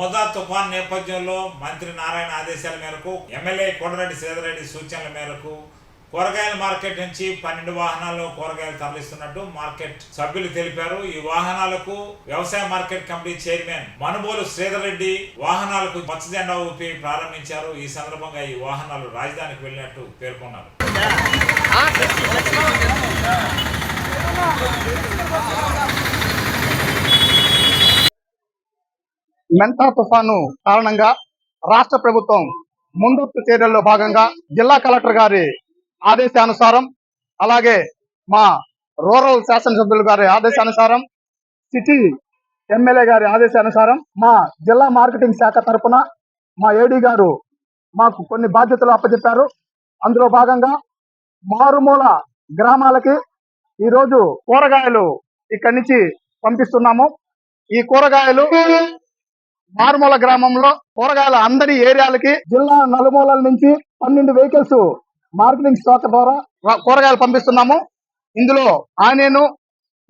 మోదా తుఫాన్ నేపథ్యంలో మంత్రి నారాయణ ఆదేశాల మేరకు ఎమ్మెల్యే కొండరెడ్డి శ్రీధరెడ్డి సూచనల మేరకు కూరగాయల మార్కెట్ నుంచి పన్నెండు వాహనాల్లో కూరగాయలు తరలిస్తున్నట్టు మార్కెట్ సభ్యులు తెలిపారు. ఈ వాహనాలకు వ్యవసాయ market committee chairman Manubolu Sridhar Reddy వాహనాలకు పచ్చ జెండా ఊపి ప్రారంభించారు. ఈ సందర్భంగా ఈ వాహనాలు రాజధానికి వెళ్ళినట్టు పేర్కొన్నారు. మెంతా తుఫాను కారణంగా రాష్ట్ర ప్రభుత్వం ముందస్తు చర్యల్లో భాగంగా జిల్లా కలెక్టర్ గారి ఆదేశానుసారం అలాగే మా రూరల్ శాసనసభ్యులు గారి ఆదేశానుసారం సిటీ ఎమ్మెల్యే గారి ఆదేశానుసారం మా జిల్లా మార్కెటింగ్ శాఖ తరఫున మా ఏడీ గారు మాకు కొన్ని బాధ్యతలు అప్పచెప్పారు అందులో భాగంగా మారుమూల గ్రామాలకి ఈరోజు కూరగాయలు ఇక్కడి నుంచి పంపిస్తున్నాము. ఈ కూరగాయలు మారుమూల గ్రామంలో కూరగాయల అందరి ఏరియాలకి జిల్లా నలుమూలల నుంచి పన్నెండు వెహికల్స్ మార్కెటింగ్ స్టాక్ ద్వారా కూరగాయలు పంపిస్తున్నాము. ఇందులో ఆనియన్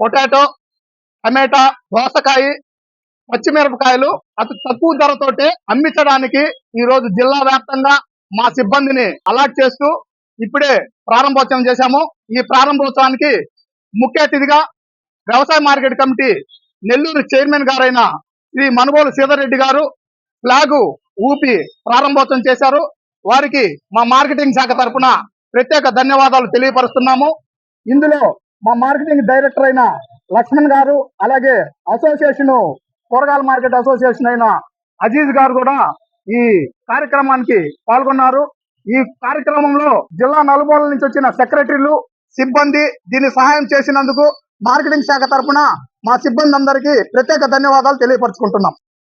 పొటాటో టమాటా దోసకాయ పచ్చిమిరపకాయలు అతి తక్కువ ధరతోటి అమ్మించడానికి ఈ రోజు జిల్లా వ్యాప్తంగా మా సిబ్బందిని అలాట్ చేస్తూ ఇప్పుడే ప్రారంభోత్సవం చేశాము. ఈ ప్రారంభోత్సవానికి ముఖ్య అతిథిగా వ్యవసాయ మార్కెట్ కమిటీ నెల్లూరు చైర్మన్ గారైన శ్రీ మనుగోలు సీతారెడ్డి గారు ఫ్లాగ్ ఊపి ప్రారంభోత్సవం చేశారు. వారికి మా మార్కెటింగ్ శాఖ తరఫున ప్రత్యేక ధన్యవాదాలు తెలియపరుస్తున్నాము. ఇందులో మా మార్కెటింగ్ డైరెక్టర్ అయిన లక్ష్మణ్ గారు అలాగే అసోసియేషన్ కూరగాయల మార్కెట్ అసోసియేషన్ అయిన అజీజ్ గారు కూడా ఈ కార్యక్రమానికి పాల్గొన్నారు. ఈ కార్యక్రమంలో జిల్లా నలుమూలల నుంచి వచ్చిన సెక్రటరీలు సిబ్బంది దీన్ని సహాయం చేసినందుకు మార్కెటింగ్ శాఖ తరఫున మా సిబ్బంది అందరికీ ప్రత్యేక ధన్యవాదాలు తెలియపరుచుకుంటున్నాం.